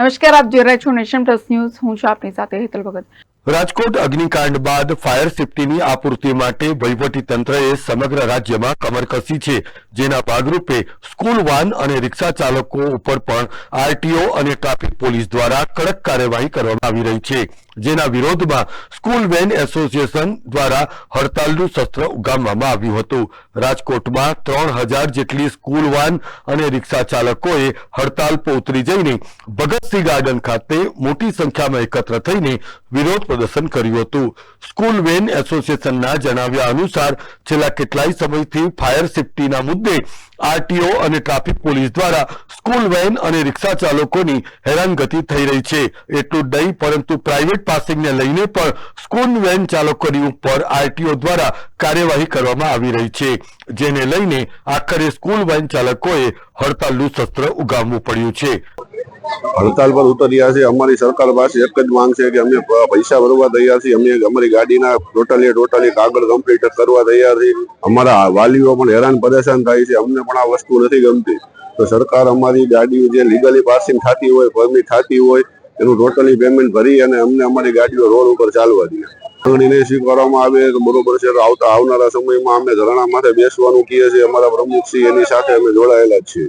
નમસ્કાર, આપ જોઈ રહ્યા છો નેશન પ્લસ ન્યૂઝ. હું છું આપની સાથે હેતલ ભગત. રાજકોટ અગ્નિકાંડ બાદ ફાયર સેફટીની આપૂર્તિ માટે વહીવટી તંત્રએ સમગ્ર રાજ્યમાં કમર કસી છે, જેના ભાગરૂપે સ્કૂલ વાન અને રિક્ષા ચાલકો ઉપર પણ આરટીઓ અને ટ્રાફિક પોલીસ દ્વારા કડક કાર્યવાહી કરવામાં આવી રહી છે. જેના વિરોધમાં સ્કૂલ વેન એસોસિએશન દ્વારા હડતાલનું શસ્ત્ર ઉગામવામાં આવ્યું હતું. રાજકોટમાં ત્રણ હજાર જેટલી સ્કૂલ વાન અને રિક્ષા ચાલકોએ હડતાલ પોતરી જઈને ભગતસિંહ ગાર્ડન ખાતે મોટી સંખ્યામાં એકત્ર થઈને વિરોધ પ્રદર્શન કર્યું હતું. સ્કૂલ વેન એસોસિએશનના જણાવ્યા અનુસાર છેલ્લા કેટલાય સમયથી ફાયર સેફટીના મુદ્દે આરટીઓ અને ટ્રાફિક પોલીસ દ્વારા સ્કૂલ વેન અને રિક્ષા ચાલકોની હેરાનગતિ થઈ રહી છે. એટલું નહીં, પરંતુ પ્રાઇવેટ પાસિંગને લઈને પણ સ્કૂલ વેન ચાલકોની ઉપર આરટીઓ દ્વારા કાર્યવાહી કરવામાં આવી રહી છે. જેને લઈને આખરે સ્કૂલ વેન ચાલકોએ હડતાલનું શસ્ત્ર ઉગામવું પડ્યું છે. હડતાલ પર ઉતર્યા છે અમારી સરકાર પાસે એક જ માંગ છે કે અમે પૈસા ભરવા તૈયાર છીએ. અમે અમારી ગાડીના ટોટલી ટોટલી કાગળ કમ્પ્લીટ કરવા તૈયાર છીએ. અમારા વાલીઓ પણ હેરાન પરેશાન થાય છે. અમને પણ આ વસ્તુ નથી ગમતી. તો સરકાર અમારી ગાડીઓ જે લીગલી પાસિંગ થતી હોય પરમિટ થતી હોય, એનું ટોટલી પેમેન્ટ ભરી અને અમને અમારી ગાડીઓ રોડ ઉપર ચાલવા દે. માંગણીને સ્વીકારવામાં આવે તો બરોબર છે. આવતા આવનારા સમયમાં અમે ધરણા માથે બેસવાનું કહીએ છીએ. અમારા પ્રમુખ શ્રી એની સાથે અમે જોડાયેલા જ છીએ.